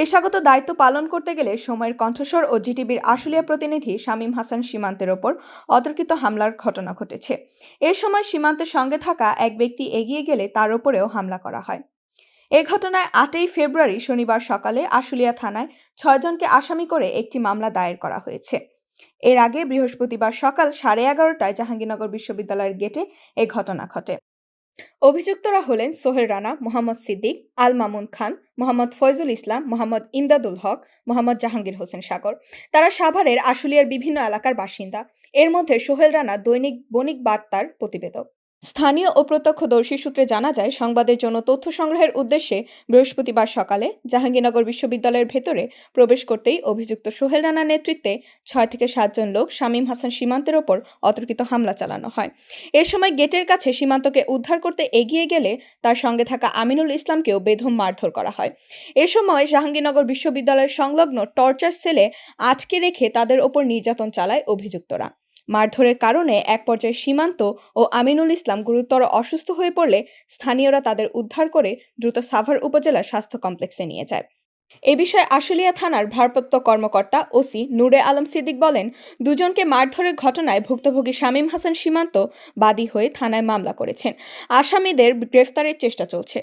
পেশাগত দায়িত্ব পালন করতে গেলে সময়ের কণ্ঠস্বর ও জিটিভির আশুলিয়া প্রতিনিধি শামীম হাসান সীমান্তের ওপর অতর্কিত হামলার ঘটনা ঘটেছে। এ সময় সীমান্তের সঙ্গে থাকা এক ব্যক্তি এগিয়ে গেলে তার ওপরেও হামলা করা হয়। এ ঘটনায় আটই ফেব্রুয়ারি শনিবার সকালে আশুলিয়া থানায় ছয়জনকে আসামি করে একটি মামলা দায়ের করা হয়েছে। এর আগে বৃহস্পতিবার সকাল সাড়ে এগারোটায় জাহাঙ্গীরনগর বিশ্ববিদ্যালয়ের গেটে এ ঘটনা ঘটে। অভিযুক্তরা হলেন সোহেল রানা, মোহাম্মদ সিদ্দিক, আল মামুন খান, মোহাম্মদ ফয়জুল ইসলাম, মোহাম্মদ ইমদাদুল হক, মোহাম্মদ জাহাঙ্গীর হোসেন সাগর। তারা সাভারের আশুলিয়ার বিভিন্ন এলাকার বাসিন্দা। এর মধ্যে সোহেল রানা দৈনিক বণিক বার্তার প্রতিবেদক। স্থানীয় ও প্রত্যক্ষদর্শী সূত্রে জানা যায়, সংবাদের জন্য তথ্য সংগ্রহের উদ্দেশ্যে বৃহস্পতিবার সকালে জাহাঙ্গীরনগর বিশ্ববিদ্যালয়ের ভেতরে প্রবেশ করতেই অভিযুক্ত সোহেল রানার নেতৃত্বে ছয় থেকে সাতজন লোক শামীম হাসান সীমান্তের ওপর অতর্কিত হামলা চালানো হয়। এ সময় গেটের কাছে সীমান্তকে উদ্ধার করতে এগিয়ে গেলে তার সঙ্গে থাকা আমিনুল ইসলামকেও বেধম মারধর করা হয়। এ সময় জাহাঙ্গীরনগর বিশ্ববিদ্যালয়ের সংলগ্ন টর্চার সেলে আটকে রেখে তাদের ওপর নির্যাতন চালায় অভিযুক্তরা। মারধরের কারণে এক পর্যায়ে সীমান্ত ও আমিনুল ইসলাম গুরুতর অসুস্থ হয়ে পড়লে স্থানীয়রা তাদের উদ্ধার করে দ্রুত সাভার উপজেলা স্বাস্থ্য কমপ্লেক্সে নিয়ে যায়। এ বিষয়ে আশুলিয়া থানার ভারপ্রাপ্ত কর্মকর্তা ওসি নূরে আলম সিদ্দিক বলেন, দুজনকে মারধরের ঘটনায় ভুক্তভোগী শামীম হাসান সীমান্ত বাদী হয়ে থানায় মামলা করেছেন। আসামিদের গ্রেফতারের চেষ্টা চলছে।